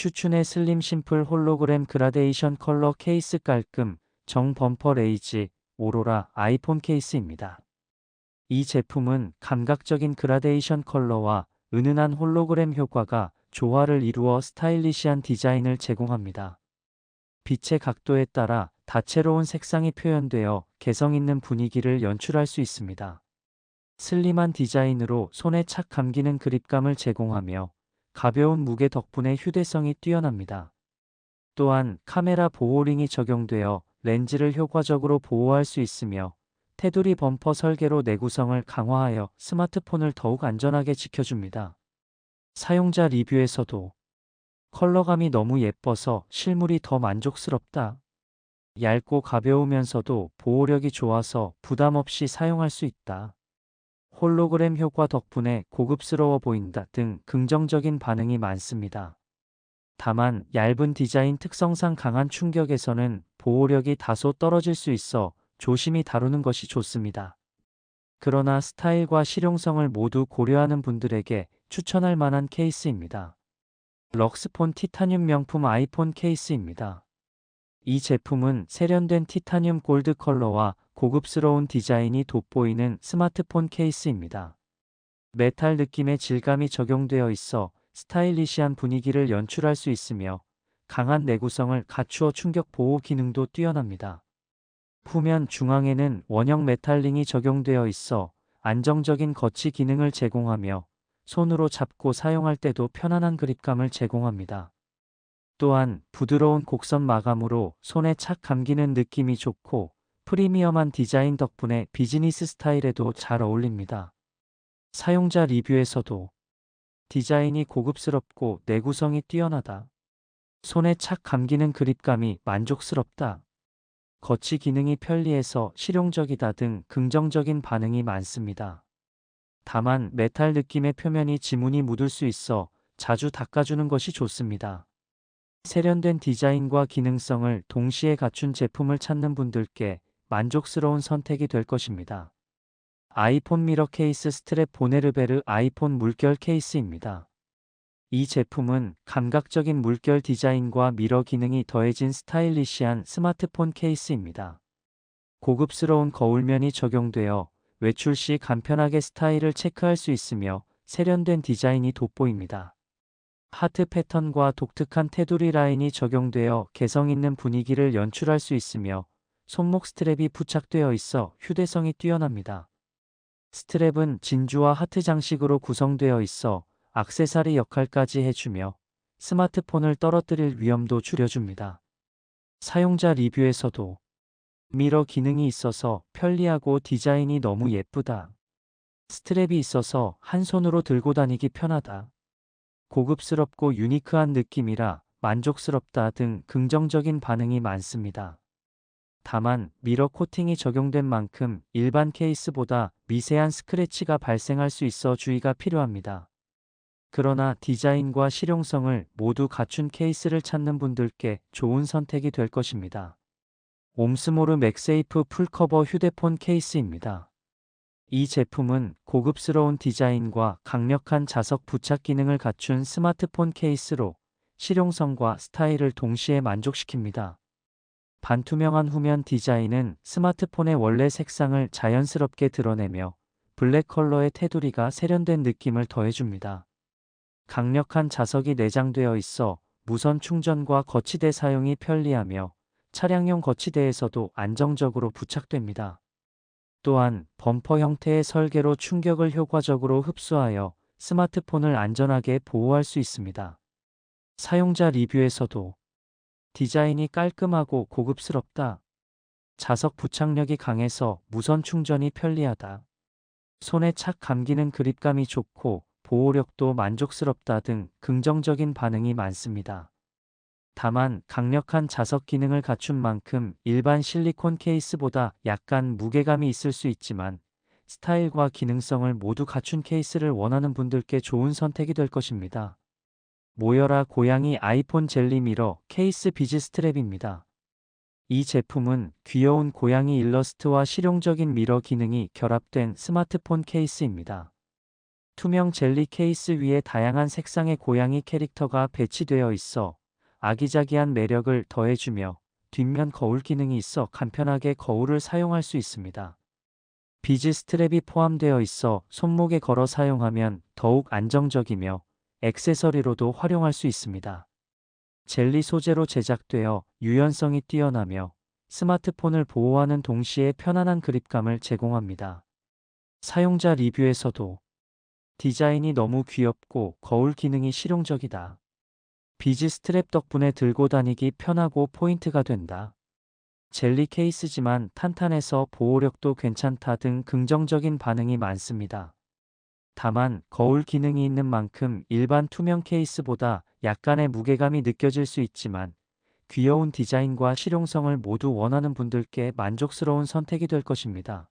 추춘의 슬림 심플 홀로그램 그라데이션 컬러 케이스 깔끔 정 범퍼 레이지 오로라 아이폰 케이스입니다. 이 제품은 감각적인 그라데이션 컬러와 은은한 홀로그램 효과가 조화를 이루어 스타일리시한 디자인을 제공합니다. 빛의 각도에 따라 다채로운 색상이 표현되어 개성 있는 분위기를 연출할 수 있습니다. 슬림한 디자인으로 손에 착 감기는 그립감을 제공하며 가벼운 무게 덕분에 휴대성이 뛰어납니다. 또한 카메라 보호링이 적용되어 렌즈를 효과적으로 보호할 수 있으며 테두리 범퍼 설계로 내구성을 강화하여 스마트폰을 더욱 안전하게 지켜줍니다. 사용자 리뷰에서도 컬러감이 너무 예뻐서 실물이 더 만족스럽다. 얇고 가벼우면서도 보호력이 좋아서 부담 없이 사용할 수 있다. 홀로그램 효과 덕분에 고급스러워 보인다 등 긍정적인 반응이 많습니다. 다만 얇은 디자인 특성상 강한 충격에서는 보호력이 다소 떨어질 수 있어 조심히 다루는 것이 좋습니다. 그러나 스타일과 실용성을 모두 고려하는 분들에게 추천할 만한 케이스입니다. 럭스폰 티타늄 명품 아이폰 케이스입니다. 이 제품은 세련된 티타늄 골드 컬러와 고급스러운 디자인이 돋보이는 스마트폰 케이스입니다. 메탈 느낌의 질감이 적용되어 있어 스타일리시한 분위기를 연출할 수 있으며 강한 내구성을 갖추어 충격 보호 기능도 뛰어납니다. 후면 중앙에는 원형 메탈링이 적용되어 있어 안정적인 거치 기능을 제공하며 손으로 잡고 사용할 때도 편안한 그립감을 제공합니다. 또한 부드러운 곡선 마감으로 손에 착 감기는 느낌이 좋고 프리미엄한 디자인 덕분에 비즈니스 스타일에도 잘 어울립니다. 사용자 리뷰에서도 디자인이 고급스럽고 내구성이 뛰어나다. 손에 착 감기는 그립감이 만족스럽다. 거치 기능이 편리해서 실용적이다 등 긍정적인 반응이 많습니다. 다만 메탈 느낌의 표면이 지문이 묻을 수 있어 자주 닦아주는 것이 좋습니다. 세련된 디자인과 기능성을 동시에 갖춘 제품을 찾는 분들께 만족스러운 선택이 될 것입니다. 아이폰 미러 케이스 스트랩 보네르베르 아이폰 물결 케이스입니다. 이 제품은 감각적인 물결 디자인과 미러 기능이 더해진 스타일리시한 스마트폰 케이스입니다. 고급스러운 거울면이 적용되어 외출 시 간편하게 스타일을 체크할 수 있으며 세련된 디자인이 돋보입니다. 하트 패턴과 독특한 테두리 라인이 적용되어 개성 있는 분위기를 연출할 수 있으며 손목 스트랩이 부착되어 있어 휴대성이 뛰어납니다. 스트랩은 진주와 하트 장식으로 구성되어 있어 악세사리 역할까지 해주며 스마트폰을 떨어뜨릴 위험도 줄여줍니다. 사용자 리뷰에서도 미러 기능이 있어서 편리하고 디자인이 너무 예쁘다. 스트랩이 있어서 한 손으로 들고 다니기 편하다. 고급스럽고 유니크한 느낌이라 만족스럽다 등 긍정적인 반응이 많습니다. 다만 미러 코팅이 적용된 만큼 일반 케이스보다 미세한 스크래치가 발생할 수 있어 주의가 필요합니다. 그러나 디자인과 실용성을 모두 갖춘 케이스를 찾는 분들께 좋은 선택이 될 것입니다. 옴스모르 맥세이프 풀커버 휴대폰 케이스입니다. 이 제품은 고급스러운 디자인과 강력한 자석 부착 기능을 갖춘 스마트폰 케이스로 실용성과 스타일을 동시에 만족시킵니다. 반투명한 후면 디자인은 스마트폰의 원래 색상을 자연스럽게 드러내며 블랙 컬러의 테두리가 세련된 느낌을 더해줍니다. 강력한 자석이 내장되어 있어 무선 충전과 거치대 사용이 편리하며 차량용 거치대에서도 안정적으로 부착됩니다. 또한 범퍼 형태의 설계로 충격을 효과적으로 흡수하여 스마트폰을 안전하게 보호할 수 있습니다. 사용자 리뷰에서도 디자인이 깔끔하고 고급스럽다. 자석 부착력이 강해서 무선 충전이 편리하다. 손에 착 감기는 그립감이 좋고 보호력도 만족스럽다 등 긍정적인 반응이 많습니다. 다만 강력한 자석 기능을 갖춘 만큼 일반 실리콘 케이스보다 약간 무게감이 있을 수 있지만 스타일과 기능성을 모두 갖춘 케이스를 원하는 분들께 좋은 선택이 될 것입니다. 모여라 고양이 아이폰 젤리 미러 케이스 비즈 스트랩입니다. 이 제품은 귀여운 고양이 일러스트와 실용적인 미러 기능이 결합된 스마트폰 케이스입니다. 투명 젤리 케이스 위에 다양한 색상의 고양이 캐릭터가 배치되어 있어 아기자기한 매력을 더해주며 뒷면 거울 기능이 있어 간편하게 거울을 사용할 수 있습니다. 비즈 스트랩이 포함되어 있어 손목에 걸어 사용하면 더욱 안정적이며 액세서리로도 활용할 수 있습니다. 젤리 소재로 제작되어 유연성이 뛰어나며 스마트폰을 보호하는 동시에 편안한 그립감을 제공합니다. 사용자 리뷰에서도 디자인이 너무 귀엽고 거울 기능이 실용적이다. 비즈 스트랩 덕분에 들고 다니기 편하고 포인트가 된다. 젤리 케이스지만 탄탄해서 보호력도 괜찮다 등 긍정적인 반응이 많습니다. 다만 거울 기능이 있는 만큼 일반 투명 케이스보다 약간의 무게감이 느껴질 수 있지만 귀여운 디자인과 실용성을 모두 원하는 분들께 만족스러운 선택이 될 것입니다.